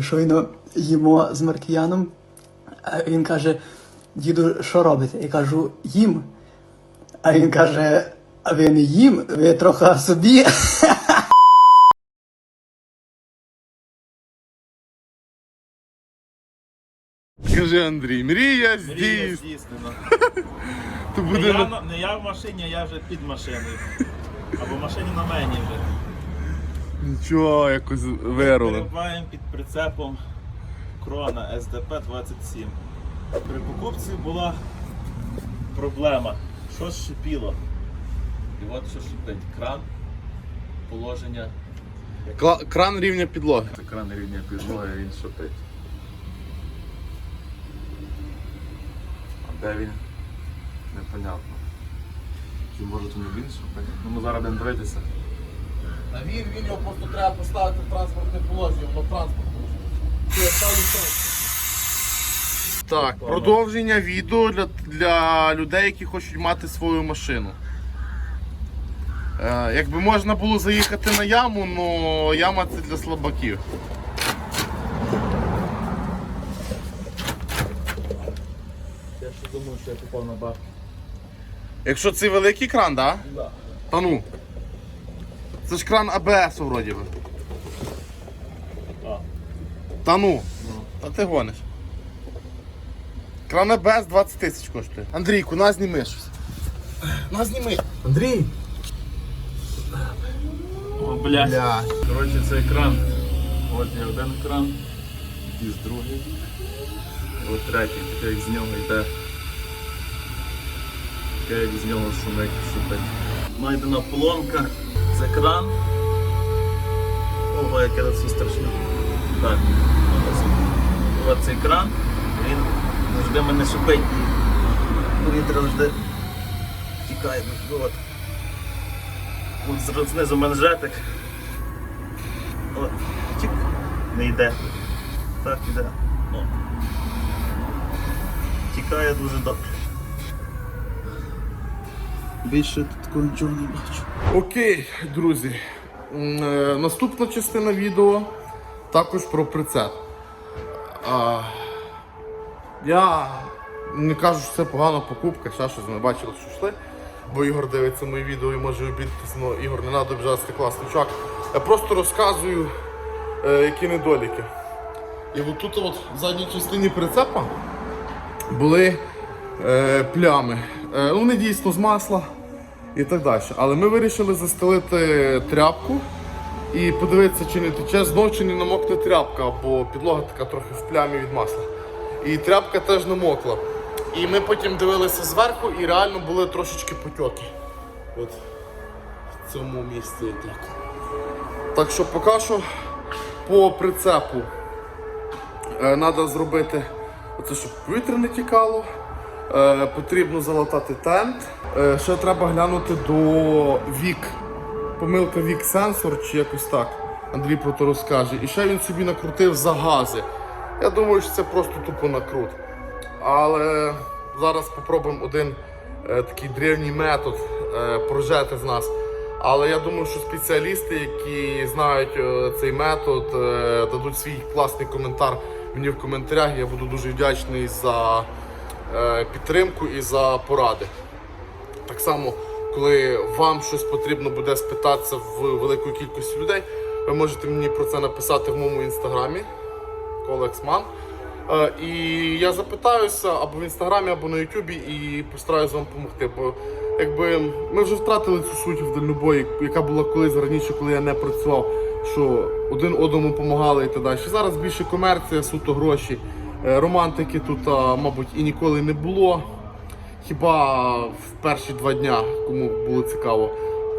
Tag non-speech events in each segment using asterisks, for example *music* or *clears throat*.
Щойно їмо з Маркіяном, а він каже: діду, що робите? Я кажу, їм. А він каже: а ви не їм, ви трохи собі. Скажи, Андрій, мрія Мрія здійснена. здійснена. *laughs* То Не буде я, на- не я в машині, а я вже під машиною. Або в машині на мені вже. Нічого якось вирулим. Перебуваємо під прицепом Крона SDP 27. При покупці була проблема. Щось шипіло. І от що шипить. Кран, положення. Кла- Кран рівня підлоги. Це кран рівня підлоги, він шипить. А де він? Непонятно. Чи може то не він шипить? Ну ми зараз будемо дивитися. А він, він його просто треба поставити в транспортне положення, воно транспорт. Так, продовження відео для, для людей, які хочуть мати свою машину. Е, якби можна було заїхати на яму, але яма це для слабаків. Я ще думав, що я попав на бак. Якщо це великий кран, так? Да? Да. Та ну. Це ж кран АБС вроді би. Та ну. Та ти гониш. Кран АБС 20 тисяч коштує. Андрійку, на зніми щось. На зніми. Андрій. О, блядь. Бля. Коротше, це екран. От є один екран, з другий. От третій, таке як з нього йде. Таке як з нього шумить, шипить. Найдена поломка. Це кран. Ого, яке це страшне. Так. ось. Цей кран. Він завжди мене шипить. І Повітря завжди тікає. Ну, От. От знизу манжетик. От, чик, не йде. Так, йде. О. Тікає дуже добре. Більше тут такого нічого не бачу. Окей, друзі. Е, Наступна частина відео також про прицеп. Я не кажу, що це погана покупка, ще щось ми бачили, що йшли. Бо Ігор дивиться мої відео і може обідатися, але Ігор не треба обіжатися, класний чувак. Я просто розказую, е, які недоліки. І от тут от в задній частині прицепа були е, плями. Е, ну, вони дійсно з масла і так далі. Але ми вирішили застелити тряпку і подивитися, чи не тече знов, чи не намокне тряпка, бо підлога така трохи в плямі від масла. І тряпка теж намокла. І ми потім дивилися зверху і реально були трошечки потьоки. От в цьому місці так. Так що поки що по прицепу треба зробити оце, щоб повітря не тікало. Е, потрібно залатати тент. Е, ще треба глянути до вік. Помилка вік сенсор чи якось так. Андрій про то розкаже. І ще він собі накрутив за гази. Я думаю, що це просто тупо накрут. Але зараз спробуємо один е, такий древній метод е, прожети з нас. Але я думаю, що спеціалісти, які знають е, цей метод, е, дадуть свій класний коментар мені в коментарях. Я буду дуже вдячний за підтримку і за поради. Так само, коли вам щось потрібно буде спитатися в великої кількості людей, ви можете мені про це написати в моєму інстаграмі Колексман. Е, І я запитаюся або в інстаграмі, або на Ютубі і постараюся вам допомогти. Бо якби ми вже втратили цю суть в дальнобої, яка була колись раніше, коли я не працював, що один одному допомагали і так далі. Зараз більше комерція, суто гроші. Е, Романтики тут, мабуть, і ніколи не було. Хіба в перші два дня, кому було цікаво.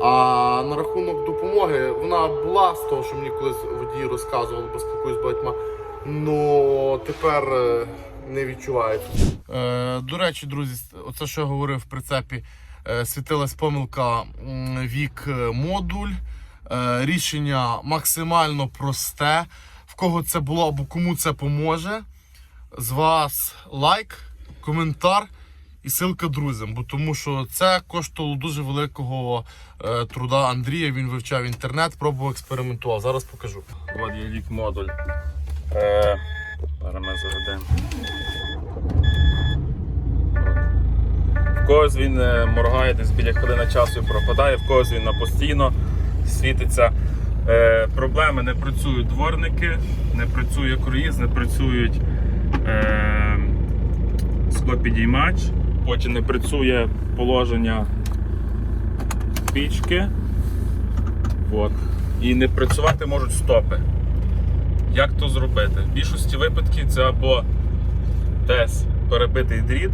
А на рахунок допомоги вона була з того, що мені колись водії розказували, бо спілкуюсь з багатьма. Ну тепер е, не відчувається. Е, до речі, друзі, оце що я говорив в прицепі. Е, світилась помилка вік модуль. Рішення максимально просте. В кого це було або кому це поможе з вас лайк, коментар і силка друзям, бо тому що це коштувало дуже великого е, труда Андрія. Він вивчав інтернет, пробував експериментував. Зараз покажу. Владілік модуль. Е, Зараз ми заведемо. В когось він е, моргає десь біля хвилини часу і пропадає, в когось він постійно світиться. Е, Проблеми не працюють дворники, не працює круїз, не працюють е, склопідіймач, потім не працює положення пічки. От. І не працювати можуть стопи. Як то зробити? В більшості випадків це або десь перебитий дріт,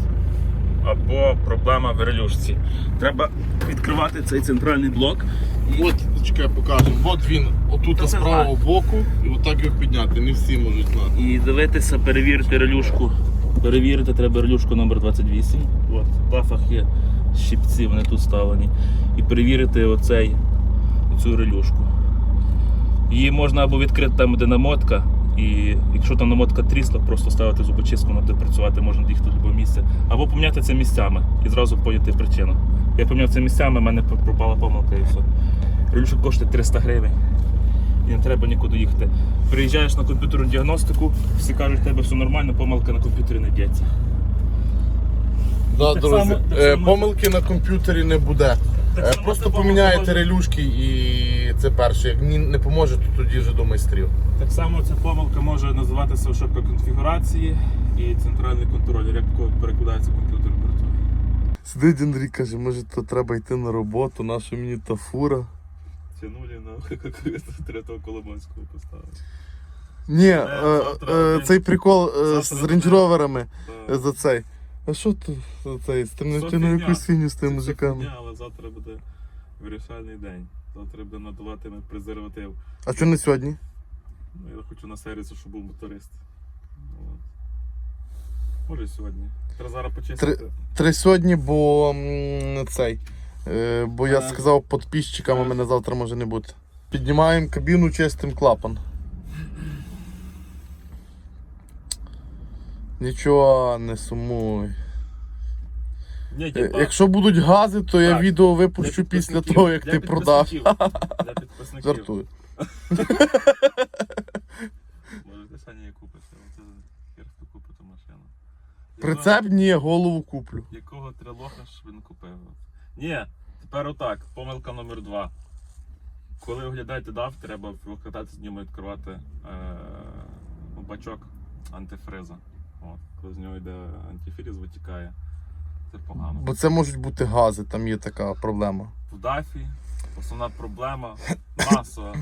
або проблема в релюшці. Треба відкривати цей центральний блок. От, чекай, покажу. От він, отут з правого боку, і отак його підняти. Не всі можуть знати. І дивитися, перевірити релюшку. Перевірити треба релюшку номер 28. От, в пафах є щипці, вони тут ставлені. І перевірити оцей, оцю релюшку. Її можна або відкрити там, де намотка, і якщо там намотка трісла, просто ставити зубочистку, вона буде працювати, можна їхати в будь-яке місце. Або поміняти це місцями і зразу поняти причину. Я поміняв це місцями, в мене пропала помилка і все. Релюшка коштує 300 гривень і не треба нікуди їхати. Приїжджаєш на комп'ютерну діагностику, всі кажуть, в тебе все нормально, помилка на комп'ютері не б'ється. Да, Так друзі, само- так е, само- помилки на комп'ютері не буде. Так Е, само Просто це поміняєте помилка- релюшки і це перше. Як ні- не поможе, то тоді вже до майстрів. Так само ця помилка може називатися ошибка конфігурації і центральний контролер, як перекладається комп'ютер працює. Сидить Андрій каже, може то треба йти на роботу, наша мені та фура. Тянули на *laughs* третього Коломойського поставили. Ні, е, завтра е, цей прикол з рейндж-роверами за цей. А що ти за цей? Фігня. якусь фігню з тими Це музиками. Але завтра буде вирішальний день. Завтра буде надаватиме презерватив. А що не сьогодні? Ну, я хочу на сервісу, щоб був моторист. Може сьогодні. Треба зараз почистити. Три сьогодні, бо м, цей. Е, Бо я сказав підписчикам, а Так. мене завтра може не бути. Піднімаємо кабіну, чистим клапан. Нічого, не сумуй. Ні, Е, типа, Якщо будуть гази, то я Так. відео для випущу після підписників. того, як Для ти продав. підписників. Для підписників. Жартую. Може, ти Саня її купиш, а це хер хто купить ту машину. Прицеп ні, голову куплю. Якого трилоха ж він купив? Ні, тепер отак, помилка номер два. Коли оглядаєте DAF, треба викладати з ньому відкривати е- бачок антифриза. От, коли з нього йде антифріз, витікає. Це погано. Бо це можуть бути гази, там є така проблема. В дафі основна проблема *laughs* масова.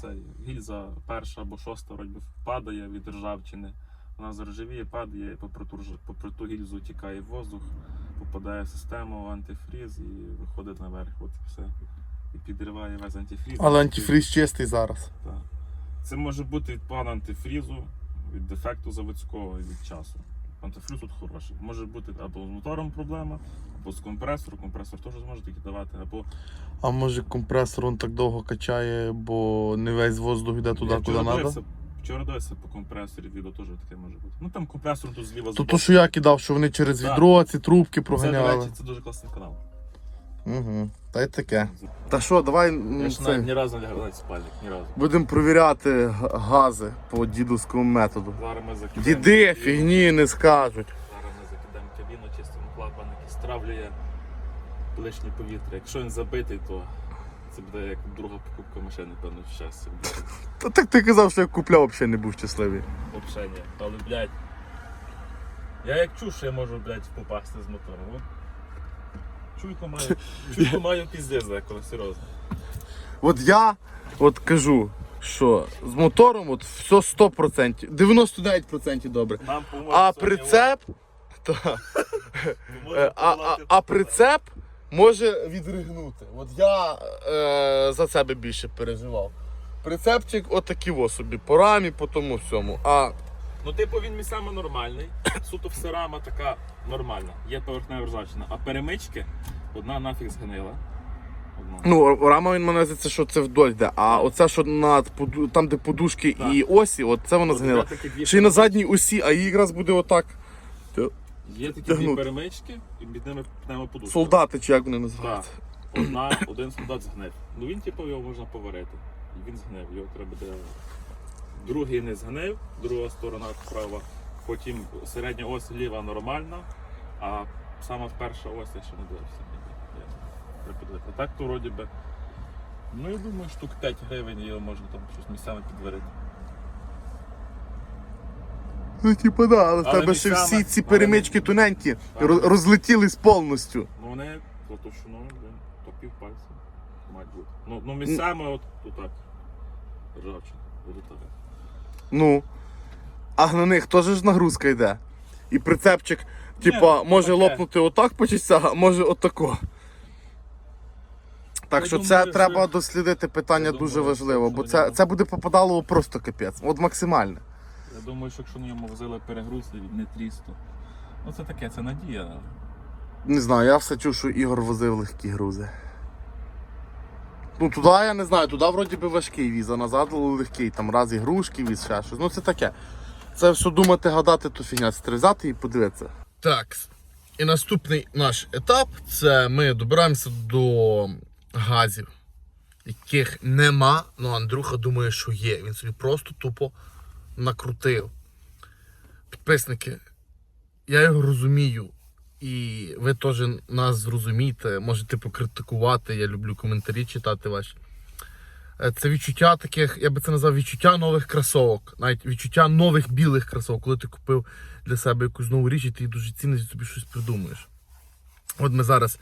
Цей гільза перша або шоста вроді падає від ржавчини. Вона заржавіє, падає, попри ту, попри ту гільзу тікає воздух, попадає в систему в антифріз і виходить наверх. От і все. І підриває весь антифріз. Але антифріз чистий зараз. Так. Це може бути від поганого антифрізу, від дефекту заводського і від часу. Антифріз тут хороший. Може бути або з мотором проблема, або з компресором. Компресор теж зможе таки давати, або А може компресор он так довго качає, бо не весь воздух йде туди, Я куди треба. Вчора дивився по компресорі, відео теж таке може бути. Ну там компресор тут зліва То збоку. то, що я кидав, що вони через Так. відро ці трубки Це, до проганяли. речі, це дуже класний канал. Угу. Та й таке. Та що, давай Я ж навіть ні разу не лягав спальник, ні разу. будемо провіряти г- гази по дідовському методу. Зараз ми закидаємо. Діди кабіну. фігні не скажуть. Зараз ми закидаємо кабіну, чистимо клапан, який стравлює лишнє повітря. Якщо він забитий, то це буде як друга покупка машини, певно, щастя. Та так ти казав, що я купляв, взагалі не був щасливий. Взагалі ні. Але, блядь, я як чув, що я можу, блядь, попасти з мотором. От. Чуйку маю, чуйку маю піздець деколи, серйозно. От я от кажу, що з мотором от все 100%, 99% добре. Нам поможе А прицеп. Та, Е, а, а, а прицеп може відригнути. От я е, за себе більше переживав. Прицепчик отакий во собі, по рамі, по тому всьому. А Ну, типу, він місцями нормальний. *coughs* Суто все рама така нормальна. Є поверхнева ржавчина. А перемички одна нафіг згнила. Одна. ну, рама він мене здається, що це вдоль йде. А оце, що над поду- там, де подушки Так. і осі, от це вона згнила. Ще й на задній осі, а її якраз буде отак. Є такі дві тягнути. перемички, і під ними пневмоподушка. Солдати, чи як вони Так. називаються. Одна, один солдат згнив. Ну він, типу, його можна поварити. І він згнив, його треба буде. Другий не згнив, друга сторона справа. Потім середня ось ліва нормальна, а сама перша ось я ще не дивився. Треба подивитися. Так то вроді би. Ну я думаю, штук 5 гривень його можна там щось місцями підварити. Ну, типу, да, але в Але тебе ще місцями- всі ці але перемички тоненькі Так. роз- розлетілись повністю. Ну вони по товщиною, блін, то півпальця мають бути. Ну, ну місцями от отак. Ржавчина. Буде так. Ну. А на них теж ж нагрузка йде. І прицепчик, типа, ну, може таке. лопнути отак по частях, а може отако. Так Я що думаю, це треба що- дослідити питання Я дуже думаю, важливо, бо це, це буде попадало просто капець. От максимально. Я думаю, що якщо на ньому возили перегруз не тріс, то ну це таке, це надія. Не знаю, я все чув, що Ігор возив легкі грузи. Ну туди я не знаю, туди вроді би важкий віз, а назад легкий, там раз ігрушки віз, ще щось. Ну це таке. Це все думати, гадати, то фігня. Взяти і подивитися. Так. І наступний наш етап це ми добираємося до газів, яких нема. Ну Андрюха думає, що є. Він собі просто тупо накрутив. Підписники, я його розумію. І ви теж нас зрозумієте, можете покритикувати. Я люблю коментарі читати ваші. Е, Це відчуття таких, я би це назвав відчуття нових кросовок. Навіть відчуття нових білих кросовок, коли ти купив для себе якусь нову річ, і ти дуже ціниш, і собі щось придумаєш. От ми зараз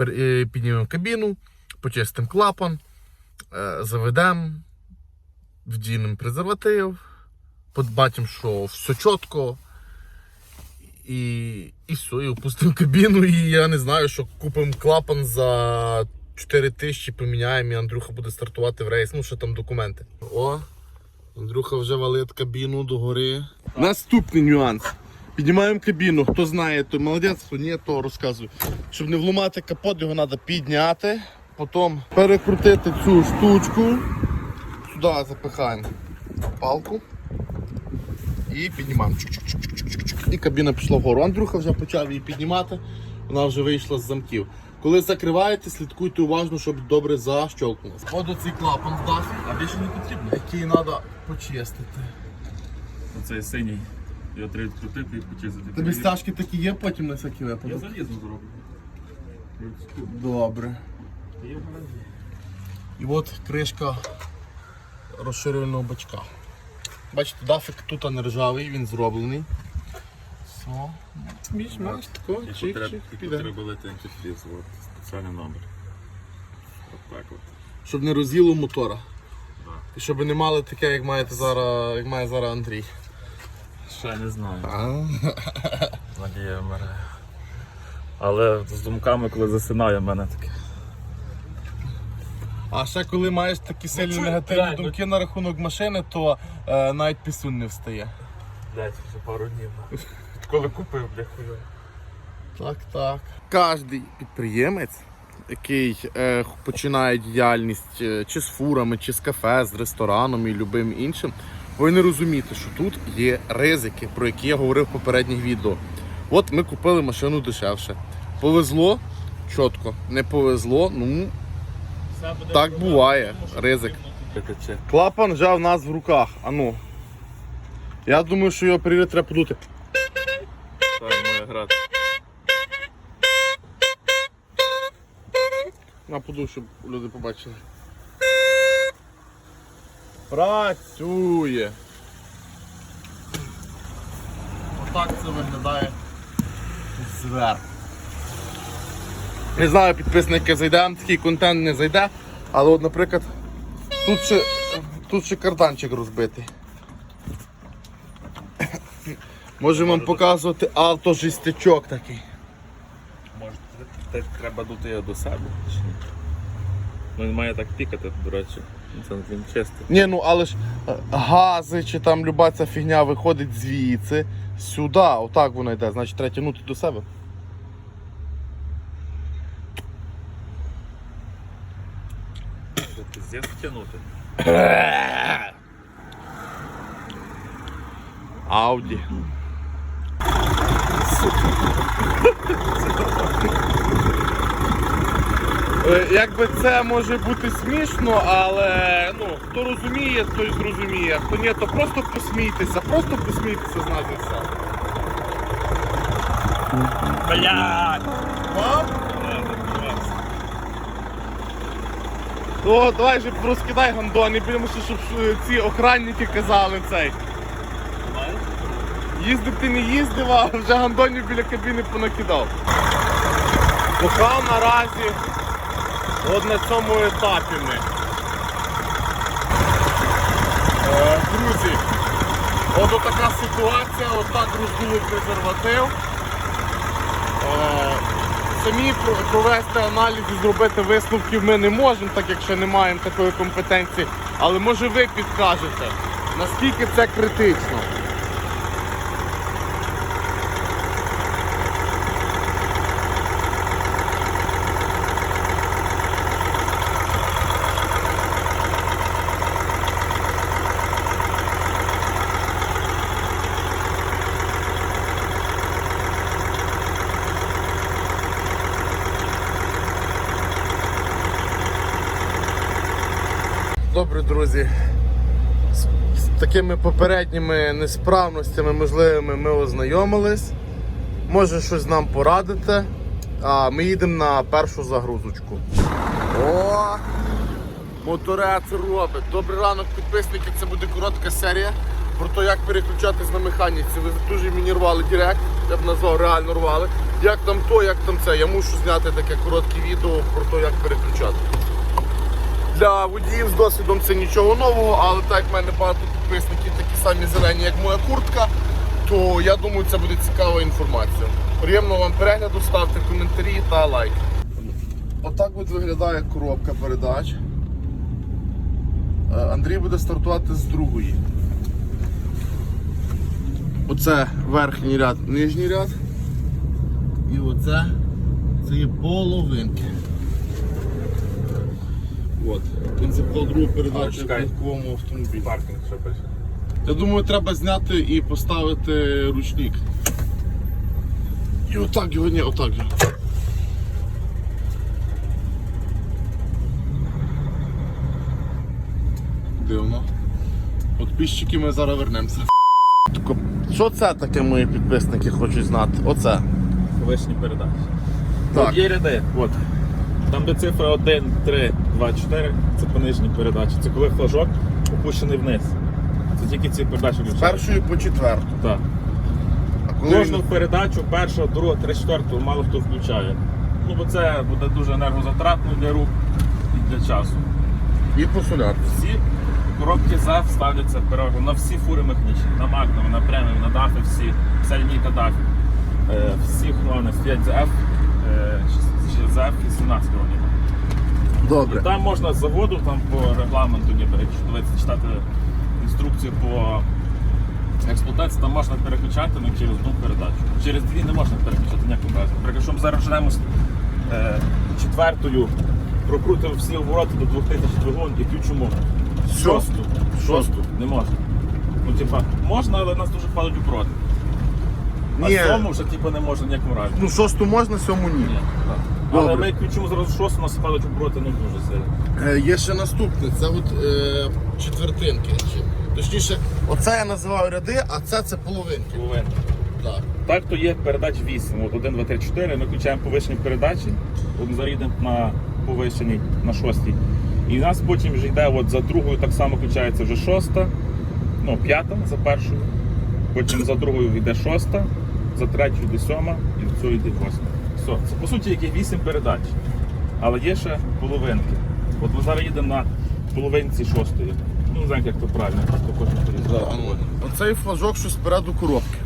е, піднімемо кабіну, почистимо клапан, е, заведемо, вдінемо презерватив, побачимо, що все чітко. І, і все, і опустимо кабіну, і я не знаю, що купимо клапан за 4 тисячі, поміняємо, і Андрюха буде стартувати в рейс. Ну, що там документи. О, Андрюха вже валить кабіну догори. Наступний нюанс. Піднімаємо кабіну. Хто знає, то молодець, хто ні, то розказую. Щоб не вломати капот, його треба підняти, потім перекрутити цю штучку. Сюди запихаємо палку і піднімаємо. І кабіна пішла вгору. Андрюха вже почав її піднімати, вона вже вийшла з замків. Коли закриваєте, слідкуйте уважно, щоб добре защолкнулося. От оцей клапан здав, А більше не потрібно. який треба почистити. Оцей синій. Його треба відкрутити і почистити. Тобі стяжки такі є потім на всякий Я випадок? залізно зроблю. Добре. В. І от кришка розширювального бачка. Бачите, дафік тут не ржавий, він зроблений. Все. Більш менш тако, І чик-чик, антифріз, от, спеціальний номер. От так от. Щоб не роз'їло мотора. І щоб не мали таке, як маєте зараз, як має зараз Андрій. Ще не знаю. Надія вмирає. Але з думками, коли засинаю, в мене таке. А ще коли маєш такі сильні чуй, негативні ну- думки на рахунок машини, то е, навіть пісюн не встає. Блять, вже пару днів. Коли купив, бля, хуйо. Так, так. Кожний підприємець, який е, починає діяльність е, чи з фурами, чи з кафе, з рестораном і любим іншим, повинен розуміти, що тут є ризики, про які я говорив в попередніх відео. От ми купили машину дешевше. Повезло чітко, не повезло, ну так буває. Ризик. Клапан вже в нас в руках. Ану. Я думаю, що його перевірити треба подути. Так, грати. На поду, щоб люди побачили. Працює. Отак це виглядає зверху. Не знаю, підписники зайде, такий контент не зайде, але от, наприклад, тут ще, тут ще карданчик розбитий. Можемо вам показувати автожестячок такий. Може, те- треба дути його до себе? Ну, він має так пікати, до речі. Це він чистий. Ні, ну але ж е, гази чи там люба ця фігня виходить звідси, сюди, отак воно йде, значить треба тягнути до себе. Це пиздець втягнути. *coughs* Ауді. Е, Якби це може бути смішно, але ну, хто розуміє, той зрозуміє. Хто ні, то просто посмійтеся, просто посмійтеся з нас і все. Блядь! О, давай же розкидай гандони, будемо щоб е, ці охранники казали цей. Їздив ти не їздив, а вже гандонів біля кабіни понакидав. Поки наразі от на цьому етапі ми. Е, друзі, от така ситуація, отак роздули презерватив. Е, Самі провести аналіз і зробити висновків ми не можемо, так якщо не маємо такої компетенції. Але може ви підкажете, наскільки це критично. Добре, друзі. З, з такими попередніми несправностями можливими ми ознайомились. Може щось нам порадите. А ми їдемо на першу загрузочку. О! Моторець робить. Добрий ранок, підписники. Це буде коротка серія про те, як переключатись на механіці. Ви дуже мені рвали директ, я б назвав реально рвали. Як там то, як там це. Я мушу зняти таке коротке відео про те, як переключати. Для водіїв з досвідом це нічого нового, але так як в мене багато підписників такі самі зелені, як моя куртка, то я думаю, це буде цікава інформація. Приємного вам перегляду, ставте коментарі та лайк. Отак от виглядає коробка передач. Е, Андрій буде стартувати з другої. Оце верхній ряд, нижній ряд. І оце це є половинки. От. Принцип другу передачу в чекай. легковому автомобілі. Паркінг ще пише. Я думаю, треба зняти і поставити ручник. І отак його, ні, отак його. Дивно. От піщики ми зараз вернемося. Що це таке мої підписники хочуть знати? Оце. Вишні передачі. Так. От є ряди. От. Там де цифра 1, 3, 2, 4, це по нижній передачі. Це коли флажок опущений вниз. Це тільки ці передачі З включають. першої по четверту. Так. А коли Кожну він- передачу, першу, другу, три, четверту, мало хто включає. Ну, бо це буде дуже енергозатратно для рук і для часу. І по солярці. Всі коробки ZEF ставляться переважно на всі фури механічні, на Magnum, на Premium, на DAF, всі, вся лінійка DAF. Е, всі головне стоять ZF, е, чи- чи ZF 18 вони. Добре. І там можна з заводу, там по регламенту, ніби, якщо читати інструкцію по експлуатації, там можна переключати ну, через одну передачу. Через дві не можна переключати ніяким разом. Наприклад, ми зараз женемо з е, четвертою, прокрутимо всі обороти до 2000 двигун і включимо шосту. Шосту не можна. Ну, типа, можна, але нас дуже палить обороти. А Ні. сьому вже типу, не можна ніякому разі. Ну, шосту можна, сьому ні. Ні, так. Але Добре. ми як включимо зразу шосту, нас палить обороти ну, дуже сильно. Е, Є ще наступне, це от е, четвертинки. Чи- Точніше, оце я називаю ряди, а це це половинки. Половина. Так. Так, то є передач 8. От 1, 2, 3, 4. Ми включаємо повишені передачі, от зарідемо на повишеній, на шостій. І у нас потім вже йде от за другою, так само включається вже шоста, ну, п'ята за першою. Потім за другою йде шоста, за третьою йде сьома і за цього йде восьма. Все. Це по суті яких 8 передач. Але є ще половинки. От ми зараз їдемо на половинці шостої. Ну, не знаю, як то правильно, просто кожен порізав. Оцей флажок, що спереду коробки.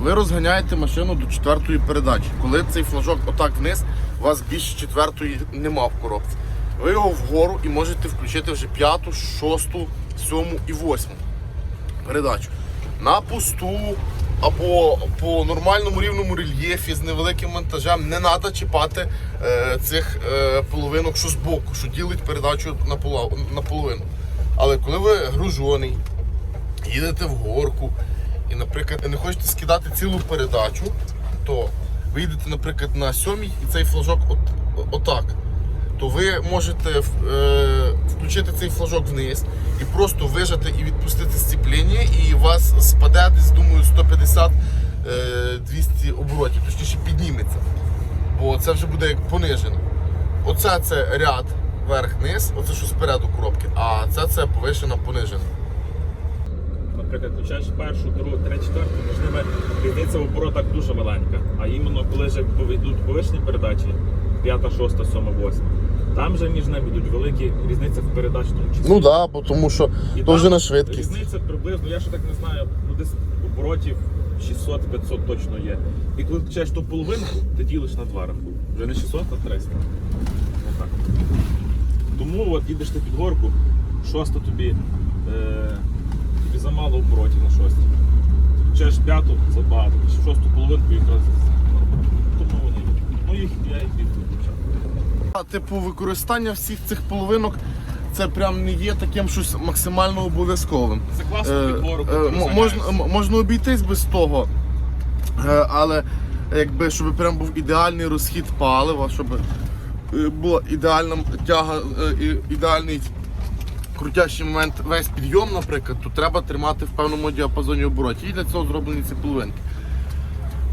Ви розганяєте машину до четвертої передачі. Коли цей флажок отак вниз, у вас більше четвертої нема в коробці. Ви його вгору і можете включити вже п'яту, шосту, сьому і восьму передачу. На пусту або по нормальному рівному рельєфі з невеликим монтажем не треба чіпати е, цих е, половинок, що збоку, що ділить передачу на наполовину. Але коли ви гружений, їдете в горку і, наприклад, не хочете скидати цілу передачу, то ви їдете, наприклад, на сьомій і цей флажок от, отак. То ви можете е, включити цей флажок вниз і просто вижати і відпустити сцепління, і у вас спаде десь, думаю, е, 200 оборотів, точніше підніметься. Бо це вже буде як понижено. Оце це ряд верх-низ, оце що спереду коробки, а це це повишена понижена. Наприклад, включаєш першу, другу, третю, четверту, між ними різниця в оборотах дуже маленька. А іменно коли вже йдуть повишені передачі, п'ята, шоста, сьома, восьма, там вже між ними йдуть великі різниця в передачному числі. Ну так, да, тому що то вже на швидкість. Різниця приблизно, я ще так не знаю, ну десь оборотів 600-500 точно є. І коли включаєш ту половинку, ти ділиш на два рахунки. Вже не 600, а 300. Отак. Тому от їдеш ти під горку, шоста тобі, е, тобі замало оборотів на шостій. Ти включаєш п'яту, забагато, шосту половинку якраз нормально. Тому вони. Ну їх я і підключав. Типу, використання всіх цих половинок це прям не є таким щось максимально обов'язковим. Це класно Е, е, розганяєшся. можна, можна обійтись без того, е, але якби щоб прям був ідеальний розхід палива, щоб е, була ідеальна тяга, е, ідеальний крутящий момент весь підйом, наприклад, то треба тримати в певному діапазоні оборотів. І для цього зроблені ці половинки.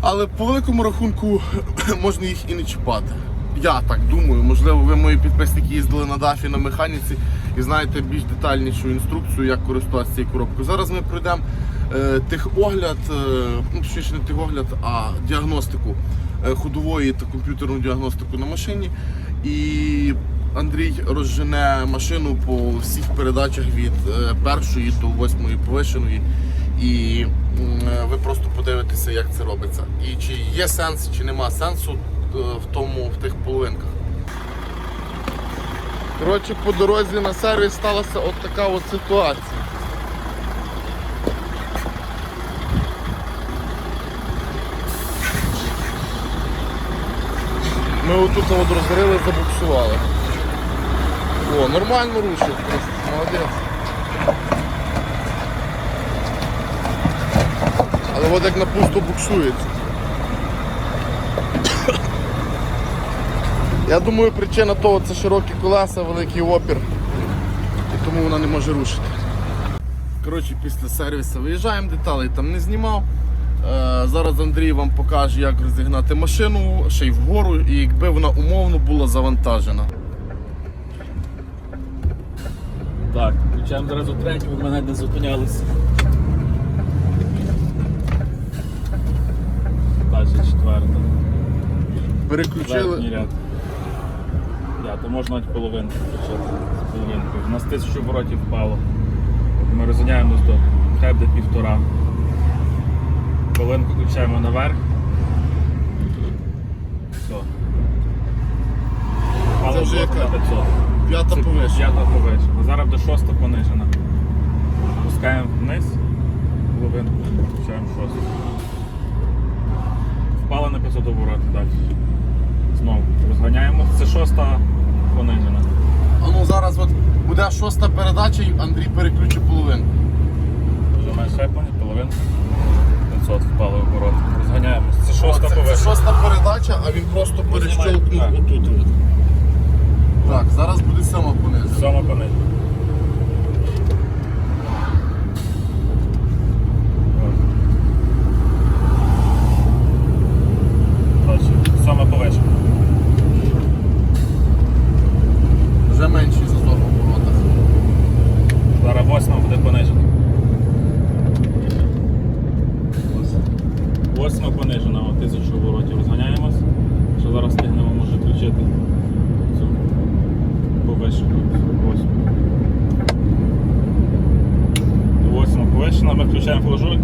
Але по великому рахунку *clears throat* можна їх і не чіпати. Я так думаю, можливо, ви мої підписники їздили на дафі на механіці і знаєте більш детальнішу інструкцію, як користуватися цією коробкою. Зараз ми пройдемо е, техогляд, е, ну точніше не техогляд, а діагностику е, ходової та комп'ютерну діагностику на машині. І Андрій розжене машину по всіх передачах від е, першої до восьмої повишеної. І е, ви просто подивитеся, як це робиться. І чи є сенс, чи нема сенсу в тому, в тих половинках. Коротше, по дорозі на сервіс сталася от така от ситуація. Ми отут от розгорили, забуксували. О, нормально рушить просто, молодець. Але от як на пусто буксується. Я думаю, причина того це широкі колеса, великий опір. І тому вона не може рушити. Коротше, після сервісу виїжджаємо, деталей там не знімав. Е, зараз Андрій вам покаже, як розігнати машину, ще й вгору, і якби вона умовно була завантажена. Так, включаємо зараз у третю, ви мене не зупинялися. Далі четверта. Переключили. Ряд. То можна навіть половинку включити з половинкою. У нас тисячу оборотів впало. Ми розганяємось до хай буде півтора. Половинку включаємо наверх. Все. Впало Це вже яка? на 500. П'ята Це. П'ята повишена. Зараз до шоста понижена. Пускаємо вниз, половинку, включаємо шосту. Впала на 500 оборотів далі. Знову розганяємо. Це шоста понижена. А ну зараз от буде шоста передача і Андрій переключить половинку. Нажимає щеплення, половинку. 500 впали оборот. Розганяємось. Це шоста поверхня. це шоста передача, а він просто перещелкнув отут. от. Так, зараз буде сьома понизу. Сьома понижена. Дальше. Сьома повишена. Вже менший зазор в оборотах. Зараз восьма буде понижена. Восьма понижена, о, тисячу оборотів розганяємось. Що зараз стигнемо, може включити цю повишену. Восьму. Восьма повишена, ми включаємо флажок,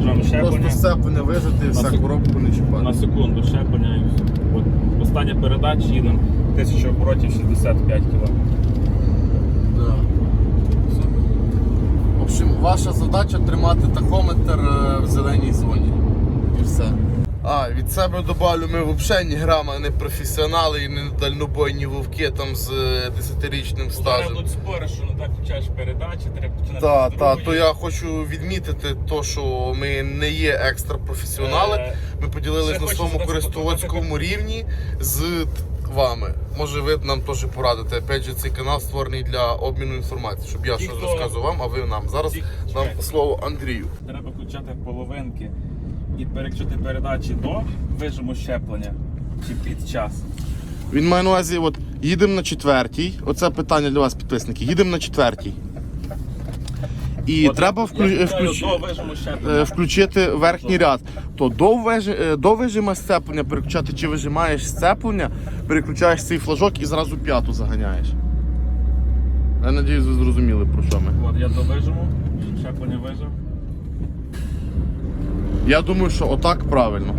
вжаємо щеплення. Просто сцеплення вижити і все, сек- коробку не чіпати. На секунду щеплення і все. От остання передача їдемо. Тисячу оборотів 65 кг. Да. В общем, ваша задача тримати тахометр е, в зеленій зоні. І все. А, від себе добавлю, ми взагалі ні грама не професіонали і не дальнобойні вовки там з е, 10-річним Зараз стажем. будуть спори, що не так включаєш передачі, треба починати. Так, з та, то я хочу відмітити то, що ми не є екстра професіонали. Е, Ми поділились на своєму користувацькому рівні з вами. Може, ви нам теж порадите. Опять же, цей канал створений для обміну інформацією, щоб я щось розказував вам, а ви нам. Зараз нам слово Андрію. Треба включати половинки і переключити передачі до вижиму щеплення чи під час. Він має на увазі, от їдемо на четвертій. Оце питання для вас, підписники. Їдемо на четвертій. І От треба вклю... включ... е, включити верхній ряд. То до, вижи... е, до вижима сцеплення переключати, чи вижимаєш сцеплення, переключаєш цей флажок і зразу п'яту заганяєш. Я надіюсь, ви зрозуміли про що ми. От я до вижиму, щеплення вижив. Я думаю, що отак правильно.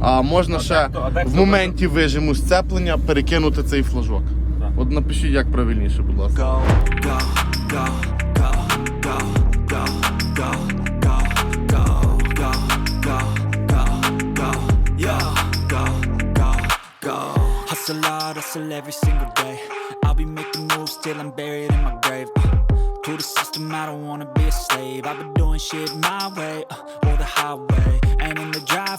А можна А ще дехто- а дехто в моменті вижиму сцеплення перекинути цей флажок. Так. От напишіть, як правильніше, будь ласка. Hustle hard, hustle every single day. I'll be making moves till I'm buried in my grave. Uh, to the system, I don't wanna be a slave. I've been doing shit my way, uh, or the highway. And in the drive